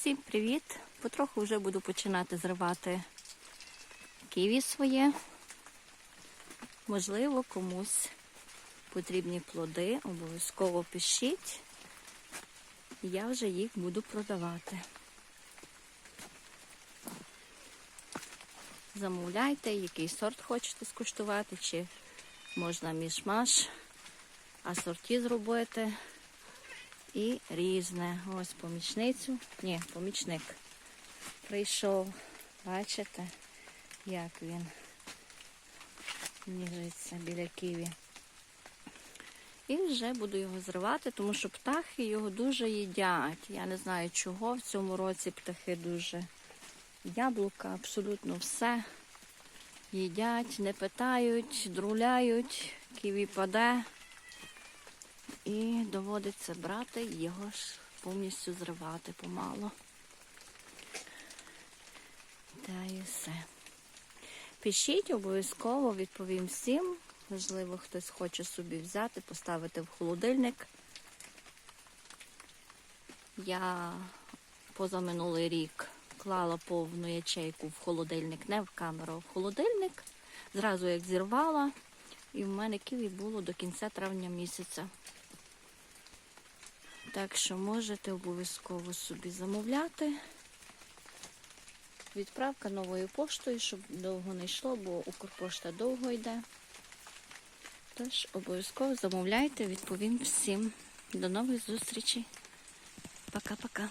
Всім привіт! Потроху вже буду починати зривати ківі своє. Можливо, комусь потрібні плоди, обов'язково пишіть. Я вже їх буду продавати. Замовляйте, який сорт хочете скуштувати, чи можна між-маш, асорті зробити. І різне. Ось помічницю. Ні, помічник прийшов. Бачите, як він ніжиться біля ківі. І вже буду його зривати, тому що птахи його дуже їдять. Я не знаю чого. В цьому році птахи дуже яблука, абсолютно все їдять, не питають, друляють, ківі паде. І доводиться брати його ж повністю зривати помало. Та і все. Пишіть, обов'язково відповім всім. Можливо, хтось хоче собі взяти, поставити в холодильник. Я позаминулий рік клала повну ячейку в холодильник, не в камеру, а в холодильник. Зразу як зірвала, і в мене ківі було до кінця травня місяця. Так що можете обов'язково собі замовляти. Відправка новою поштою, щоб довго не йшло, бо Укрпошта довго йде. Тож обов'язково замовляйте, відповім всім. До нових зустрічей. Пока-пока.